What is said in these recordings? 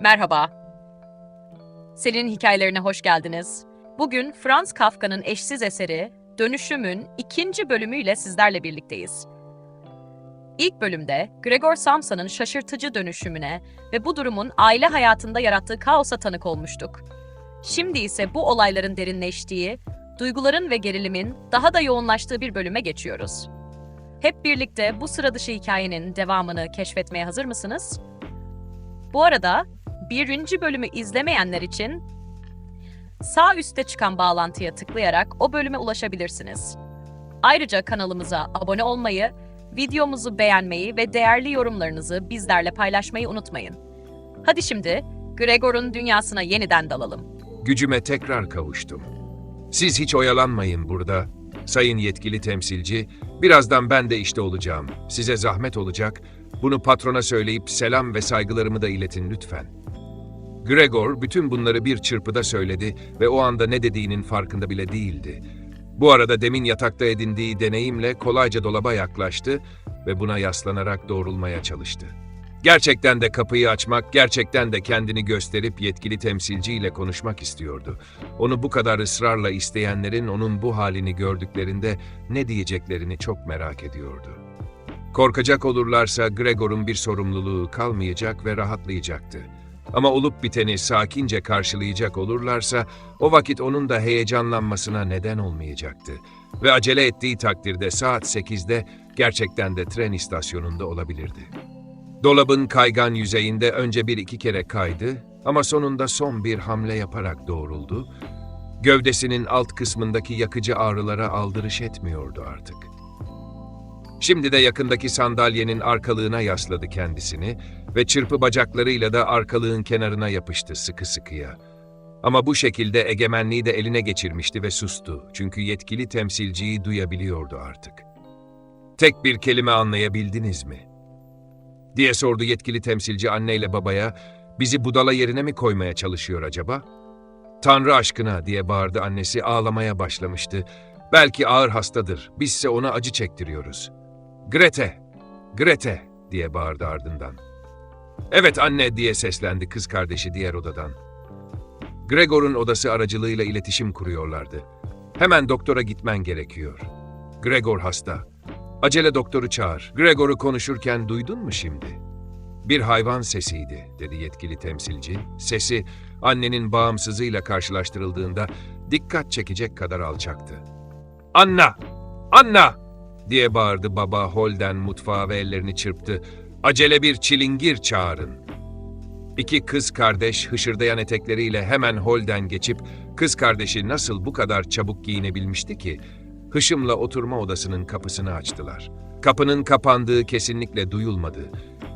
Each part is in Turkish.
Merhaba. Selin'in hikayelerine hoş geldiniz. Bugün Franz Kafka'nın eşsiz eseri Dönüşüm'ün ikinci bölümüyle sizlerle birlikteyiz. İlk bölümde Gregor Samsa'nın şaşırtıcı dönüşümüne ve bu durumun aile hayatında yarattığı kaosa tanık olmuştuk. Şimdi ise bu olayların derinleştiği, duyguların ve gerilimin daha da yoğunlaştığı bir bölüme geçiyoruz. Hep birlikte bu sıra dışı hikayenin devamını keşfetmeye hazır mısınız? Bu arada birinci bölümü izlemeyenler için sağ üstte çıkan bağlantıya tıklayarak o bölüme ulaşabilirsiniz. Ayrıca kanalımıza abone olmayı, videomuzu beğenmeyi ve değerli yorumlarınızı bizlerle paylaşmayı unutmayın. Hadi şimdi Gregor'un dünyasına yeniden dalalım. Gücüme tekrar kavuştum. Siz hiç oyalanmayın burada. Sayın yetkili temsilci, birazdan ben de işte olacağım. Size zahmet olacak. Bunu patrona söyleyip selam ve saygılarımı da iletin lütfen. Gregor bütün bunları bir çırpıda söyledi ve o anda ne dediğinin farkında bile değildi. Bu arada demin yatakta edindiği deneyimle kolayca dolaba yaklaştı ve buna yaslanarak doğrulmaya çalıştı. Gerçekten de kapıyı açmak, gerçekten de kendini gösterip yetkili temsilciyle konuşmak istiyordu. Onu bu kadar ısrarla isteyenlerin onun bu halini gördüklerinde ne diyeceklerini çok merak ediyordu. Korkacak olurlarsa Gregor'un bir sorumluluğu kalmayacak ve rahatlayacaktı. Ama olup biteni sakince karşılayacak olurlarsa o vakit onun da heyecanlanmasına neden olmayacaktı. Ve acele ettiği takdirde saat 8'de gerçekten de tren istasyonunda olabilirdi. Dolabın kaygan yüzeyinde önce bir iki kere kaydı ama sonunda son bir hamle yaparak doğruldu. Gövdesinin alt kısmındaki yakıcı ağrılara aldırış etmiyordu artık. Şimdi de yakındaki sandalyenin arkalığına yasladı kendisini ve çırpı bacaklarıyla da arkalığın kenarına yapıştı sıkı sıkıya. Ama bu şekilde egemenliği de eline geçirmişti ve sustu çünkü yetkili temsilciyi duyabiliyordu artık. Tek bir kelime anlayabildiniz mi?'' diye sordu yetkili temsilci anneyle babaya. Bizi budala yerine mi koymaya çalışıyor acaba? Tanrı aşkına diye bağırdı annesi ağlamaya başlamıştı. Belki ağır hastadır. Bizse ona acı çektiriyoruz. Grete! Grete! diye bağırdı ardından. Evet anne diye seslendi kız kardeşi diğer odadan. Gregor'un odası aracılığıyla iletişim kuruyorlardı. Hemen doktora gitmen gerekiyor. Gregor hasta. Acele doktoru çağır. Gregor'u konuşurken duydun mu şimdi? Bir hayvan sesiydi, dedi yetkili temsilci. Sesi annenin bağımsızıyla karşılaştırıldığında dikkat çekecek kadar alçaktı. Anna! Anna! Diye bağırdı baba Holden mutfağa ve ellerini çırptı. Acele bir çilingir çağırın. İki kız kardeş hışırdayan etekleriyle hemen Holden geçip kız kardeşi nasıl bu kadar çabuk giyinebilmişti ki hışımla oturma odasının kapısını açtılar. Kapının kapandığı kesinlikle duyulmadı.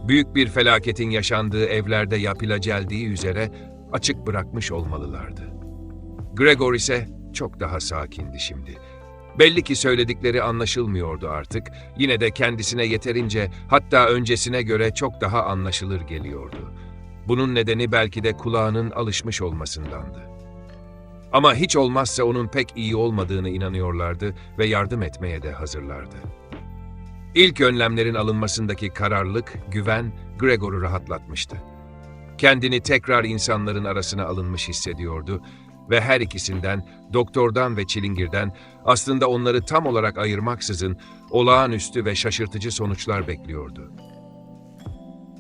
Büyük bir felaketin yaşandığı evlerde yapılaceldiği üzere açık bırakmış olmalılardı. Gregor ise çok daha sakindi şimdi. Belli ki söyledikleri anlaşılmıyordu artık. Yine de kendisine yeterince, hatta öncesine göre çok daha anlaşılır geliyordu. Bunun nedeni belki de kulağının alışmış olmasındandı. Ama hiç olmazsa onun pek iyi olmadığını inanıyorlardı ve yardım etmeye de hazırlardı. İlk önlemlerin alınmasındaki kararlılık, güven Gregor'u rahatlatmıştı. Kendini tekrar insanların arasına alınmış hissediyordu ve her ikisinden, doktordan ve çilingirden aslında onları tam olarak ayırmaksızın olağanüstü ve şaşırtıcı sonuçlar bekliyordu.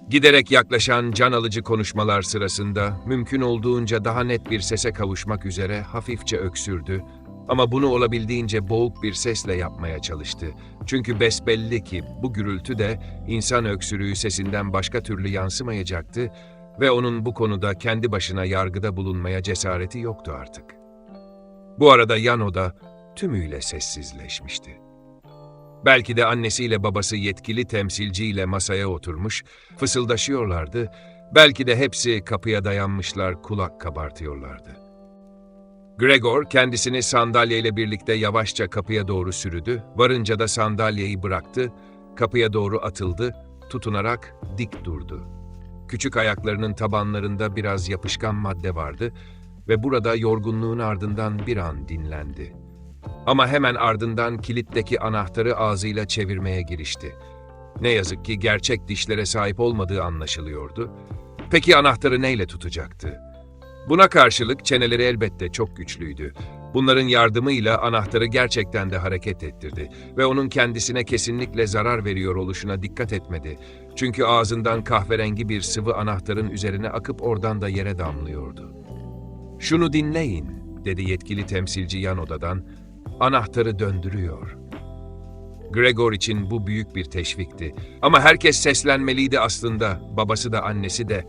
Giderek yaklaşan can alıcı konuşmalar sırasında mümkün olduğunca daha net bir sese kavuşmak üzere hafifçe öksürdü ama bunu olabildiğince boğuk bir sesle yapmaya çalıştı. Çünkü besbelli ki bu gürültü de insan öksürüğü sesinden başka türlü yansımayacaktı ve onun bu konuda kendi başına yargıda bulunmaya cesareti yoktu artık. Bu arada yan oda tümüyle sessizleşmişti. Belki de annesiyle babası yetkili temsilciyle masaya oturmuş, fısıldaşıyorlardı. Belki de hepsi kapıya dayanmışlar, kulak kabartıyorlardı. Gregor kendisini sandalyeyle birlikte yavaşça kapıya doğru sürüdü, varınca da sandalyeyi bıraktı, kapıya doğru atıldı, tutunarak dik durdu. Küçük ayaklarının tabanlarında biraz yapışkan madde vardı ve burada yorgunluğun ardından bir an dinlendi. Ama hemen ardından kilitteki anahtarı ağzıyla çevirmeye girişti. Ne yazık ki gerçek dişlere sahip olmadığı anlaşılıyordu Peki anahtarı neyle tutacaktı? Buna karşılık çeneleri elbette çok güçlüydü. Bunların yardımıyla anahtarı gerçekten de hareket ettirdi ve onun kendisine kesinlikle zarar veriyor oluşuna dikkat etmedi. Çünkü ağzından kahverengi bir sıvı anahtarın üzerine akıp oradan da yere damlıyordu. Şunu dinleyin, dedi yetkili temsilci yan odadan. Anahtarı döndürüyor. Gregor için bu büyük bir teşvikti. Ama herkes seslenmeliydi aslında. Babası da annesi de.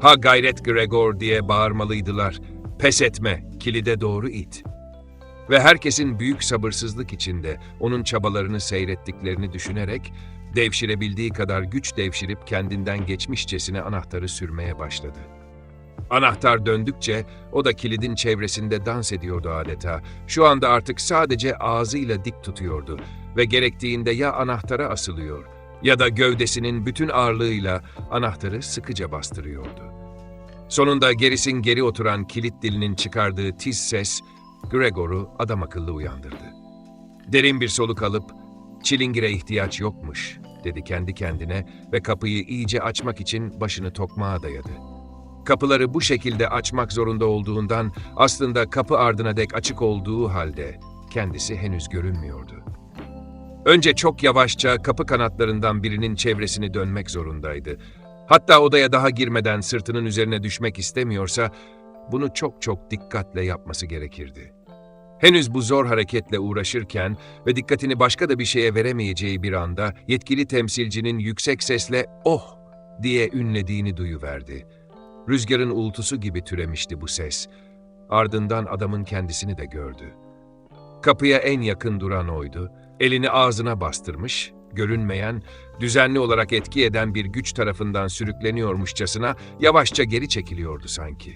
Ha gayret Gregor diye bağırmalıydılar. Pes etme, kilide doğru it. Ve herkesin büyük sabırsızlık içinde onun çabalarını seyrettiklerini düşünerek devşirebildiği kadar güç devşirip kendinden geçmişçesine anahtarı sürmeye başladı. Anahtar döndükçe o da kilidin çevresinde dans ediyordu adeta. Şu anda artık sadece ağzıyla dik tutuyordu ve gerektiğinde ya anahtara asılıyor ya da gövdesinin bütün ağırlığıyla anahtarı sıkıca bastırıyordu. Sonunda gerisin geri oturan kilit dilinin çıkardığı tiz ses Gregor'u adam akıllı uyandırdı. Derin bir soluk alıp çilingire ihtiyaç yokmuş dedi kendi kendine ve kapıyı iyice açmak için başını tokmağa dayadı. Kapıları bu şekilde açmak zorunda olduğundan aslında kapı ardına dek açık olduğu halde kendisi henüz görünmüyordu. Önce çok yavaşça kapı kanatlarından birinin çevresini dönmek zorundaydı. Hatta odaya daha girmeden sırtının üzerine düşmek istemiyorsa bunu çok çok dikkatle yapması gerekirdi. Henüz bu zor hareketle uğraşırken ve dikkatini başka da bir şeye veremeyeceği bir anda yetkili temsilcinin yüksek sesle "Oh!" diye ünlediğini duyuverdi. Rüzgarın uğultusu gibi türemişti bu ses. Ardından adamın kendisini de gördü. Kapıya en yakın duran oydu. Elini ağzına bastırmış, görünmeyen, düzenli olarak etki eden bir güç tarafından sürükleniyormuşçasına yavaşça geri çekiliyordu sanki.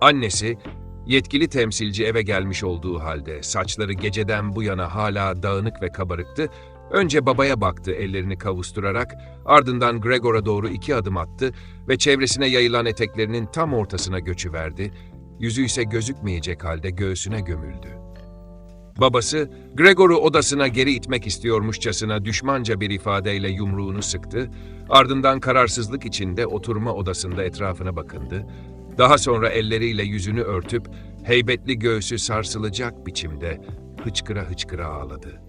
Annesi, yetkili temsilci eve gelmiş olduğu halde saçları geceden bu yana hala dağınık ve kabarıktı, önce babaya baktı ellerini kavusturarak, ardından Gregor'a doğru iki adım attı ve çevresine yayılan eteklerinin tam ortasına göçüverdi, yüzü ise gözükmeyecek halde göğsüne gömüldü. Babası, Gregor'u odasına geri itmek istiyormuşçasına düşmanca bir ifadeyle yumruğunu sıktı, ardından kararsızlık içinde oturma odasında etrafına bakındı, daha sonra elleriyle yüzünü örtüp heybetli göğsü sarsılacak biçimde hıçkıra hıçkıra ağladı.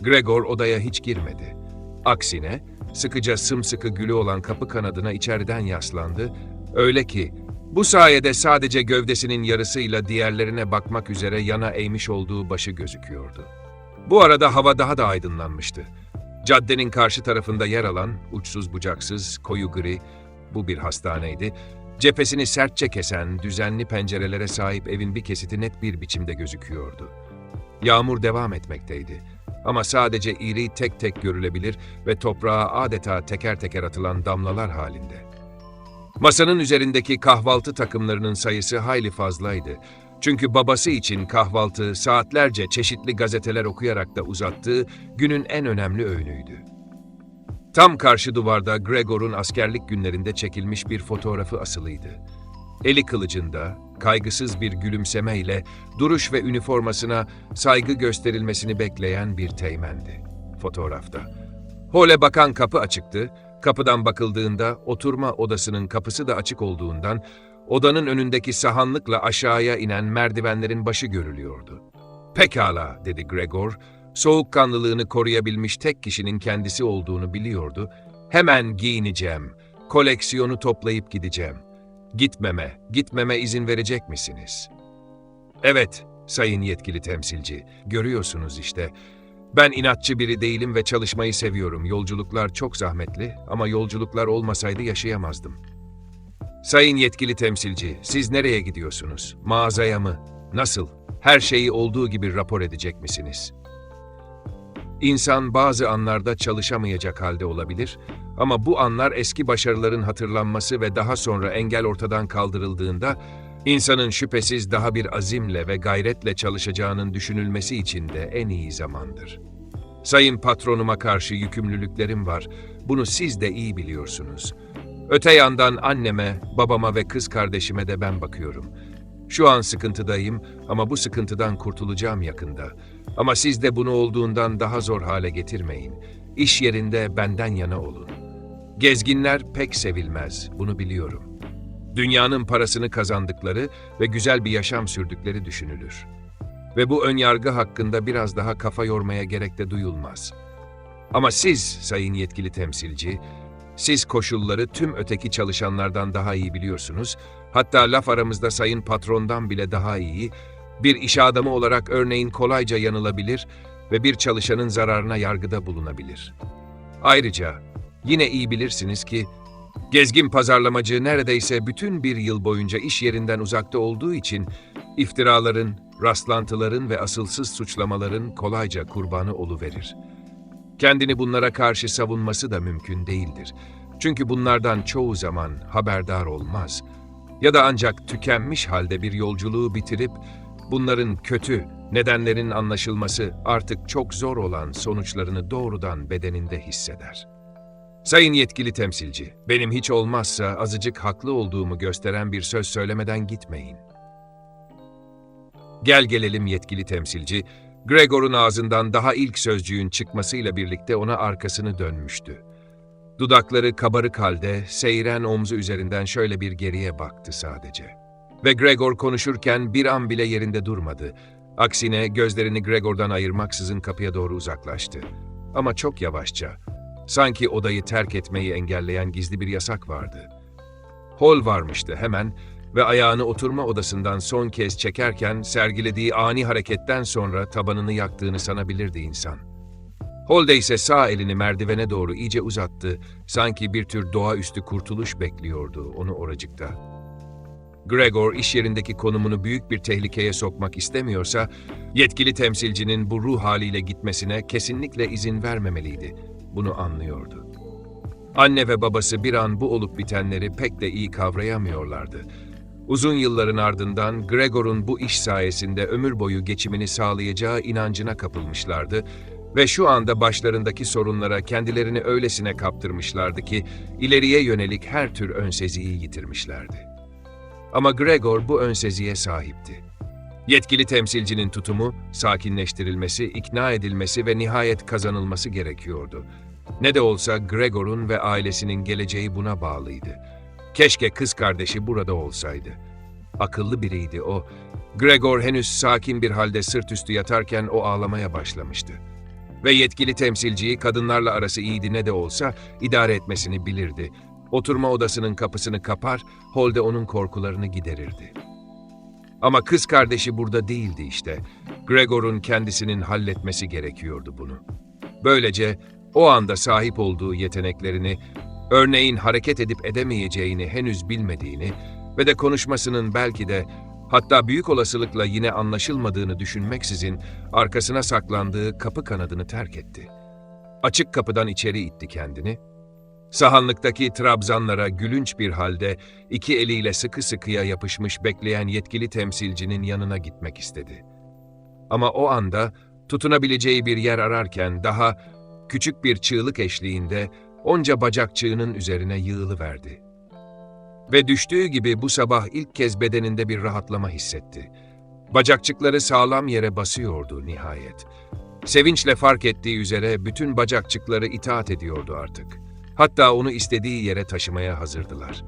Gregor odaya hiç girmedi. Aksine sıkıca sımsıkı gülü olan kapı kanadına içeriden yaslandı, öyle ki bu sayede sadece gövdesinin yarısıyla diğerlerine bakmak üzere yana eğmiş olduğu başı gözüküyordu. Bu arada hava daha da aydınlanmıştı. Caddenin karşı tarafında yer alan, uçsuz bucaksız, koyu gri, bu bir hastaneydi, cephesini sertçe kesen, düzenli pencerelere sahip evin bir kesiti net bir biçimde gözüküyordu. Yağmur devam etmekteydi. Ama sadece iri tek tek görülebilir ve toprağa adeta teker teker atılan damlalar halinde. Masanın üzerindeki kahvaltı takımlarının sayısı hayli fazlaydı. Çünkü babası için kahvaltı saatlerce çeşitli gazeteler okuyarak da uzattığı günün en önemli öğünüydü. Tam karşı duvarda Gregor'un askerlik günlerinde çekilmiş bir fotoğrafı asılıydı. Eli kılıcında, kaygısız bir gülümsemeyle duruş ve üniformasına saygı gösterilmesini bekleyen bir teğmendi fotoğrafta. Hole bakan kapı açıktı. Kapıdan bakıldığında oturma odasının kapısı da açık olduğundan odanın önündeki sahanlıkla aşağıya inen merdivenlerin başı görülüyordu. Pekala, dedi Gregor. Soğukkanlılığını koruyabilmiş tek kişinin kendisi olduğunu biliyordu. Hemen giyineceğim. Koleksiyonu toplayıp gideceğim. Gitmeme, gitmeme izin verecek misiniz? Evet, sayın yetkili temsilci. Görüyorsunuz işte. Ben inatçı biri değilim ve çalışmayı seviyorum. Yolculuklar çok zahmetli ama yolculuklar olmasaydı yaşayamazdım. Sayın yetkili temsilci, siz nereye gidiyorsunuz? Mağazaya mı? Nasıl? Her şeyi olduğu gibi rapor edecek misiniz? İnsan bazı anlarda çalışamayacak halde olabilir ama bu anlar eski başarıların hatırlanması ve daha sonra engel ortadan kaldırıldığında insanın şüphesiz daha bir azimle ve gayretle çalışacağının düşünülmesi için de en iyi zamandır. Sayın patronuma karşı yükümlülüklerim var. Bunu siz de iyi biliyorsunuz. Öte yandan anneme, babama ve kız kardeşime de ben bakıyorum. Şu an sıkıntıdayım ama bu sıkıntıdan kurtulacağım yakında. Ama siz de bunu olduğundan daha zor hale getirmeyin. İş yerinde benden yana olun. Gezginler pek sevilmez, bunu biliyorum. Dünyanın parasını kazandıkları ve güzel bir yaşam sürdükleri düşünülür. Ve bu önyargı hakkında biraz daha kafa yormaya gerek de duyulmaz. Ama siz, sayın yetkili temsilci, siz koşulları tüm öteki çalışanlardan daha iyi biliyorsunuz. Hatta laf aramızda sayın patrondan bile daha iyi, bir iş adamı olarak örneğin kolayca yanılabilir ve bir çalışanın zararına yargıda bulunabilir. Ayrıca yine iyi bilirsiniz ki gezgin pazarlamacı neredeyse bütün bir yıl boyunca iş yerinden uzakta olduğu için iftiraların, rastlantıların ve asılsız suçlamaların kolayca kurbanı oluverir. Kendini bunlara karşı savunması da mümkün değildir. Çünkü bunlardan çoğu zaman haberdar olmaz. Ya da ancak tükenmiş halde bir yolculuğu bitirip bunların kötü, nedenlerin anlaşılması artık çok zor olan sonuçlarını doğrudan bedeninde hisseder. Sayın yetkili temsilci, benim hiç olmazsa azıcık haklı olduğumu gösteren bir söz söylemeden gitmeyin. Gel gelelim yetkili temsilci, Gregor'un ağzından daha ilk sözcüğün çıkmasıyla birlikte ona arkasını dönmüştü. Dudakları kabarık halde, seyren omzu üzerinden şöyle bir geriye baktı sadece. Ve Gregor konuşurken bir an bile yerinde durmadı. Aksine gözlerini Gregor'dan ayırmaksızın kapıya doğru uzaklaştı. Ama çok yavaşça. Sanki odayı terk etmeyi engelleyen gizli bir yasak vardı. Hol varmıştı hemen ve ayağını oturma odasından son kez çekerken sergilediği ani hareketten sonra tabanını yaktığını sanabilirdi insan. Holde ise sağ elini merdivene doğru iyice uzattı, sanki bir tür doğaüstü kurtuluş bekliyordu onu oracıkta. Gregor iş yerindeki konumunu büyük bir tehlikeye sokmak istemiyorsa, yetkili temsilcinin bu ruh haliyle gitmesine kesinlikle izin vermemeliydi. Bunu anlıyordu. Anne ve babası bir an bu olup bitenleri pek de iyi kavrayamıyorlardı. Uzun yılların ardından Gregor'un bu iş sayesinde ömür boyu geçimini sağlayacağı inancına kapılmışlardı ve şu anda başlarındaki sorunlara kendilerini öylesine kaptırmışlardı ki ileriye yönelik her tür önseziyi yitirmişlerdi. Ama Gregor bu önseziye sahipti. Yetkili temsilcinin tutumu, sakinleştirilmesi, ikna edilmesi ve nihayet kazanılması gerekiyordu. Ne de olsa Gregor'un ve ailesinin geleceği buna bağlıydı. Keşke kız kardeşi burada olsaydı. Akıllı biriydi o. Gregor henüz sakin bir halde sırt üstü yatarken o ağlamaya başlamıştı. Ve yetkili temsilciyi kadınlarla arası iyiydi ne de olsa idare etmesini bilirdi. Oturma odasının kapısını kapar, Holde onun korkularını giderirdi. Ama kız kardeşi burada değildi işte. Gregor'un kendisinin halletmesi gerekiyordu bunu. Böylece o anda sahip olduğu yeteneklerini, örneğin hareket edip edemeyeceğini henüz bilmediğini ve de konuşmasının belki de hatta büyük olasılıkla yine anlaşılmadığını düşünmeksizin arkasına saklandığı kapı kanadını terk etti. Açık kapıdan içeri itti kendini. Sahanlıktaki trabzanlara gülünç bir halde iki eliyle sıkı sıkıya yapışmış bekleyen yetkili temsilcinin yanına gitmek istedi. Ama o anda tutunabileceği bir yer ararken daha küçük bir çığlık eşliğinde onca bacakçığının üzerine yığılıverdi. Ve düştüğü gibi bu sabah ilk kez bedeninde bir rahatlama hissetti. Bacakçıkları sağlam yere basıyordu nihayet. Sevinçle fark ettiği üzere bütün bacakçıkları itaat ediyordu artık. Hatta onu istediği yere taşımaya hazırdılar.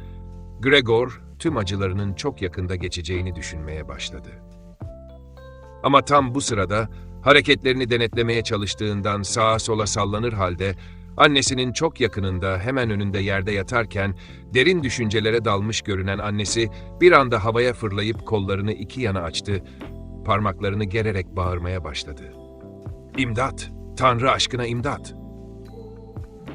Gregor, tüm acılarının çok yakında geçeceğini düşünmeye başladı. Ama tam bu sırada hareketlerini denetlemeye çalıştığından sağa sola sallanır halde annesinin çok yakınında hemen önünde yerde yatarken derin düşüncelere dalmış görünen annesi bir anda havaya fırlayıp kollarını iki yana açtı, parmaklarını gererek bağırmaya başladı. İmdat! Tanrı aşkına imdat!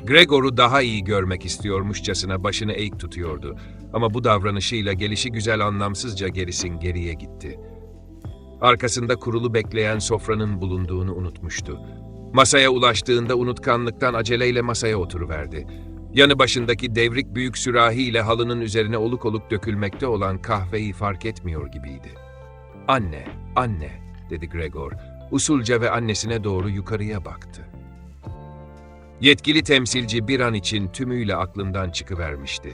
Gregor'u daha iyi görmek istiyormuşçasına başını eğik tutuyordu ama bu davranışıyla gelişi güzel anlamsızca gerisin geriye gitti. Arkasında kurulu bekleyen sofranın bulunduğunu unutmuştu. Masaya ulaştığında unutkanlıktan aceleyle masaya oturuverdi. Yanı başındaki devrik büyük sürahiyle halının üzerine oluk oluk dökülmekte olan kahveyi fark etmiyor gibiydi. Anne, anne, dedi Gregor. Usulca ve annesine doğru yukarıya baktı. Yetkili temsilci bir an için tümüyle aklından çıkıvermişti.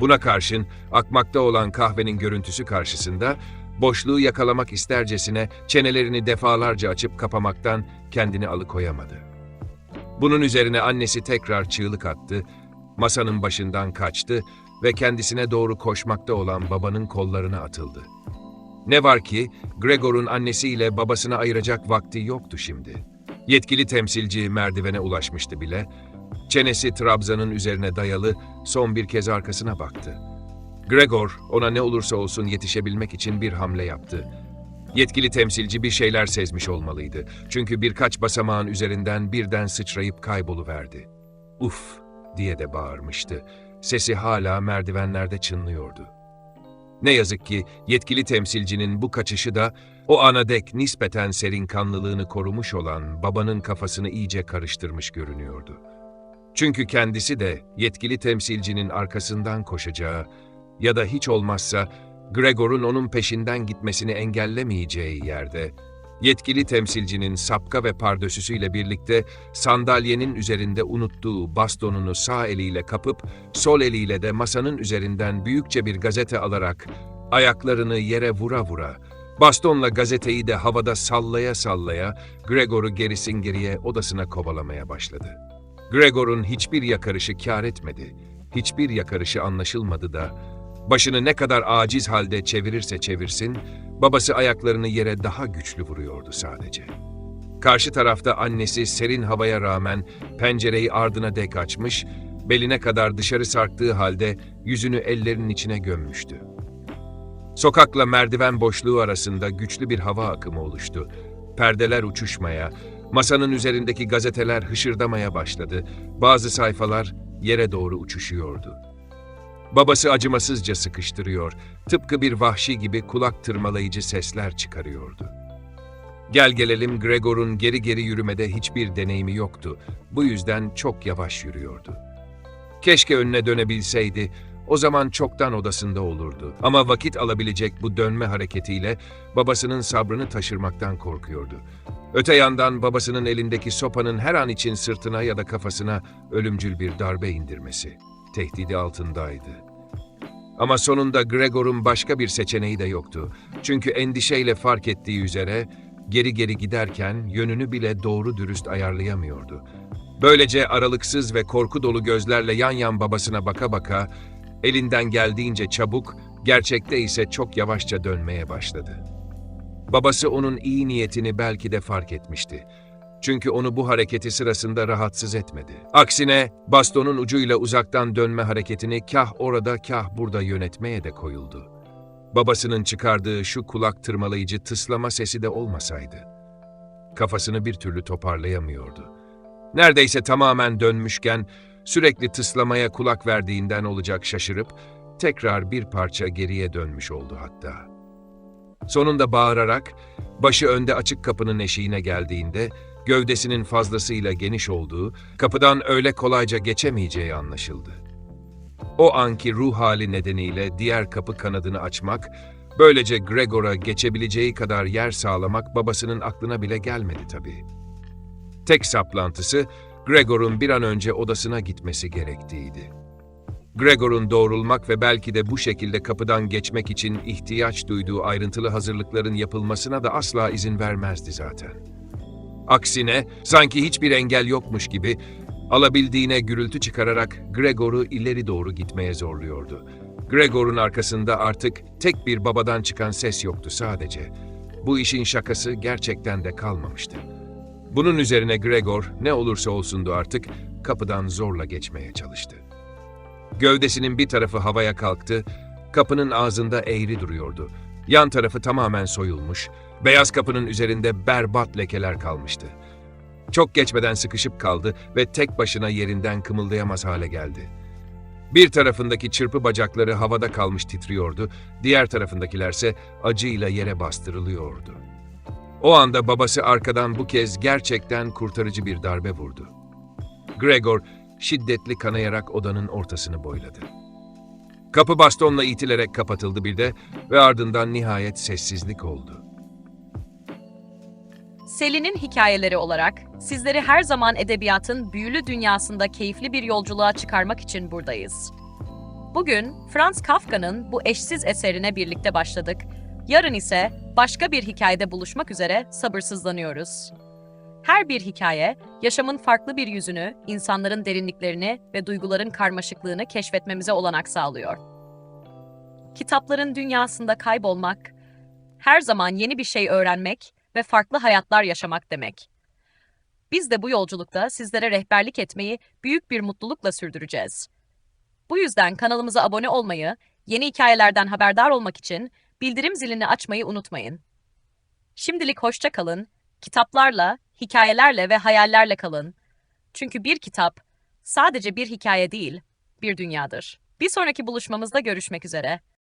Buna karşın akmakta olan kahvenin görüntüsü karşısında boşluğu yakalamak istercesine çenelerini defalarca açıp kapamaktan kendini alıkoyamadı. Bunun üzerine annesi tekrar çığlık attı masanın başından kaçtı ve kendisine doğru koşmakta olan babanın kollarına atıldı. Ne var ki Gregor'un annesiyle babasını ayıracak vakti yoktu şimdi. Yetkili temsilci merdivene ulaşmıştı bile. Çenesi trabzanın üzerine dayalı son bir kez arkasına baktı. Gregor ona ne olursa olsun yetişebilmek için bir hamle yaptı. Yetkili temsilci bir şeyler sezmiş olmalıydı. Çünkü birkaç basamağın üzerinden birden sıçrayıp kayboluverdi. Uf diye de bağırmıştı. Sesi hala merdivenlerde çınlıyordu. Ne yazık ki yetkili temsilcinin bu kaçışı da o ana dek nispeten serin kanlılığını korumuş olan babanın kafasını iyice karıştırmış görünüyordu. Çünkü kendisi de yetkili temsilcinin arkasından koşacağı ya da hiç olmazsa Gregor'un onun peşinden gitmesini engellemeyeceği yerde, yetkili temsilcinin sapka ve pardösüsüyle birlikte sandalyenin üzerinde unuttuğu bastonunu sağ eliyle kapıp, sol eliyle de masanın üzerinden büyükçe bir gazete alarak, ayaklarını yere vura vura, bastonla gazeteyi de havada sallaya sallaya, Gregor'u gerisin geriye odasına kovalamaya başladı. Gregor'un hiçbir yakarışı kâr etmedi, hiçbir yakarışı anlaşılmadı da, Başını ne kadar aciz halde çevirirse çevirsin, babası ayaklarını yere daha güçlü vuruyordu sadece. Karşı tarafta annesi serin havaya rağmen pencereyi ardına dek açmış, beline kadar dışarı sarktığı halde yüzünü ellerinin içine gömmüştü. Sokakla merdiven boşluğu arasında güçlü bir hava akımı oluştu. Perdeler uçuşmaya, masanın üzerindeki gazeteler hışırdamaya başladı. Bazı sayfalar yere doğru uçuşuyordu. Babası acımasızca sıkıştırıyor, tıpkı bir vahşi gibi kulak tırmalayıcı sesler çıkarıyordu. Gel gelelim Gregor'un geri geri yürümede hiçbir deneyimi yoktu. Bu yüzden çok yavaş yürüyordu. Keşke önüne dönebilseydi, o zaman çoktan odasında olurdu. Ama vakit alabilecek bu dönme hareketiyle babasının sabrını taşırmaktan korkuyordu. Öte yandan babasının elindeki sopanın her an için sırtına ya da kafasına ölümcül bir darbe indirmesi tehdidi altındaydı. Ama sonunda Gregor'un başka bir seçeneği de yoktu. Çünkü endişeyle fark ettiği üzere geri geri giderken yönünü bile doğru dürüst ayarlayamıyordu. Böylece aralıksız ve korku dolu gözlerle yan yan babasına baka baka, elinden geldiğince çabuk, gerçekte ise çok yavaşça dönmeye başladı. Babası onun iyi niyetini belki de fark etmişti. Çünkü onu bu hareketi sırasında rahatsız etmedi. Aksine bastonun ucuyla uzaktan dönme hareketini kah orada kah burada yönetmeye de koyuldu. Babasının çıkardığı şu kulak tırmalayıcı tıslama sesi de olmasaydı. Kafasını bir türlü toparlayamıyordu. Neredeyse tamamen dönmüşken sürekli tıslamaya kulak verdiğinden olacak şaşırıp tekrar bir parça geriye dönmüş oldu hatta. Sonunda bağırarak başı önde açık kapının eşiğine geldiğinde gövdesinin fazlasıyla geniş olduğu, kapıdan öyle kolayca geçemeyeceği anlaşıldı. O anki ruh hali nedeniyle diğer kapı kanadını açmak, böylece Gregor'a geçebileceği kadar yer sağlamak babasının aklına bile gelmedi tabii. Tek saplantısı, Gregor'un bir an önce odasına gitmesi gerektiğiydi. Gregor'un doğrulmak ve belki de bu şekilde kapıdan geçmek için ihtiyaç duyduğu ayrıntılı hazırlıkların yapılmasına da asla izin vermezdi zaten. Aksine sanki hiçbir engel yokmuş gibi alabildiğine gürültü çıkararak Gregor'u ileri doğru gitmeye zorluyordu. Gregor'un arkasında artık tek bir babadan çıkan ses yoktu sadece. Bu işin şakası gerçekten de kalmamıştı. Bunun üzerine Gregor ne olursa olsundu artık kapıdan zorla geçmeye çalıştı. Gövdesinin bir tarafı havaya kalktı, kapının ağzında eğri duruyordu. Yan tarafı tamamen soyulmuş, beyaz kapının üzerinde berbat lekeler kalmıştı. Çok geçmeden sıkışıp kaldı ve tek başına yerinden kımıldayamaz hale geldi. Bir tarafındaki çırpı bacakları havada kalmış titriyordu, diğer tarafındakilerse acıyla yere bastırılıyordu. O anda babası arkadan bu kez gerçekten kurtarıcı bir darbe vurdu. Gregor şiddetli kanayarak odanın ortasını boyladı. Kapı bastonla itilerek kapatıldı bir de ve ardından nihayet sessizlik oldu. Selin'in hikayeleri olarak sizleri her zaman edebiyatın büyülü dünyasında keyifli bir yolculuğa çıkarmak için buradayız. Bugün Franz Kafka'nın bu eşsiz eserine birlikte başladık. Yarın ise başka bir hikayede buluşmak üzere sabırsızlanıyoruz. Her bir hikaye, yaşamın farklı bir yüzünü, insanların derinliklerini ve duyguların karmaşıklığını keşfetmemize olanak sağlıyor. Kitapların dünyasında kaybolmak, her zaman yeni bir şey öğrenmek ve farklı hayatlar yaşamak demek. Biz de bu yolculukta sizlere rehberlik etmeyi büyük bir mutlulukla sürdüreceğiz. Bu yüzden kanalımıza abone olmayı, yeni hikayelerden haberdar olmak için bildirim zilini açmayı unutmayın. Şimdilik hoşça kalın, kitaplarla, hikayelerle ve hayallerle kalın. Çünkü bir kitap sadece bir hikaye değil, bir dünyadır. Bir sonraki buluşmamızda görüşmek üzere.